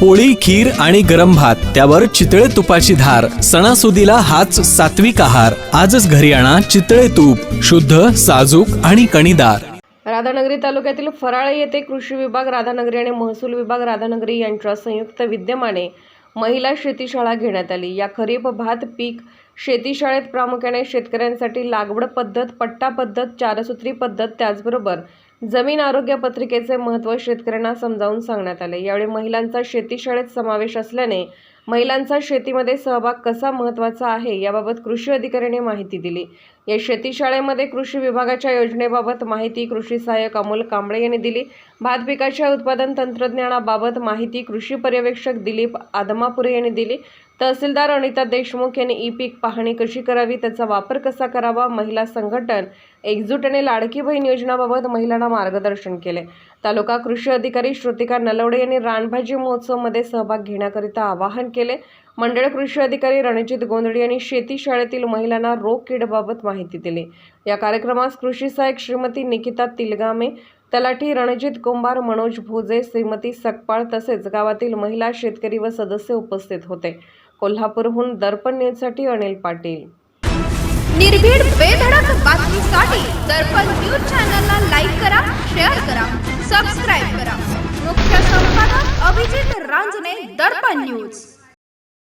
पोळी खीर आणि गरम भात त्यावर चितळे तुपाची धार सणासुदीला हाच सात्विक आहार. आजच घरी आणा चितळे तूप शुद्ध साजूक आणि कणीदार. राधानगरी तालुक्यातील फराळे येथे कृषी विभाग राधानगरी आणि महसूल विभाग राधानगरी यांच्या संयुक्त विद्यमाने महिला शेतीशाळा घेण्यात आली. या खरीप भात पीक शेतीशाळेत प्रामुख्याने शेतकऱ्यांसाठी लागवड पद्धत पट्टा पद्धत चारसूत्री पद्धत त्याचबरोबर जमीन आरोग्य पत्रिकेचे महत्त्व शेतकऱ्यांना समजावून सांगण्यात आले. यावेळी महिलांचा शेतीशाळेत समावेश असल्याने महिलांचा शेतीमध्ये सहभाग कसा महत्त्वाचा आहे याबाबत कृषी अधिकाऱ्याने माहिती दिली. या शेतीशाळेमध्ये कृषी विभागाच्या योजनेबाबत माहिती कृषी सहाय्यक अमोल कांबळे यांनी दिली. भात पिकाच्या उत्पादन तंत्रज्ञानाबाबत माहिती कृषी पर्यवेक्षक दिलीप आदमापुरे यांनी दिली. तहसीलदार अनिता देशमुख यांनी ई पीक पाहणी कशी करावी त्याचा वापर कसा करावा महिला संघटन एकजूट आणि लाडकी बहीण योजनाबाबत महिलांना मार्गदर्शन केले. तालुका कृषी अधिकारी श्रुतिका नलवडे यांनी रानभाजी महोत्सवमध्ये सहभाग घेण्याकरिता आवाहन केले. मंडळ कृषी अधिकारी रणजित गोंधळी यांनी शेती शाळेतील महिलांना रोग किडबाबत माहिती दिली. या कार्यक्रमास कृषी सहाय्यक श्रीमती निकिता तिलगामे तलाठी रणजित कुंभार मनोज भोजे श्रीमती सकपाळ तसेच गावातील महिला शेतकरी व सदस्य उपस्थित होते. कोल्हापूरहून दर्पण न्यूजसाठी अनिल पाटील. निर्भीड बेधडक बातमीसाठी दर्पण न्यूज चॅनलला लाईक करा शेअर करा सबस्क्राईब करा. मुख्य संपादक अभिजित रांजणे दर्पण न्यूज.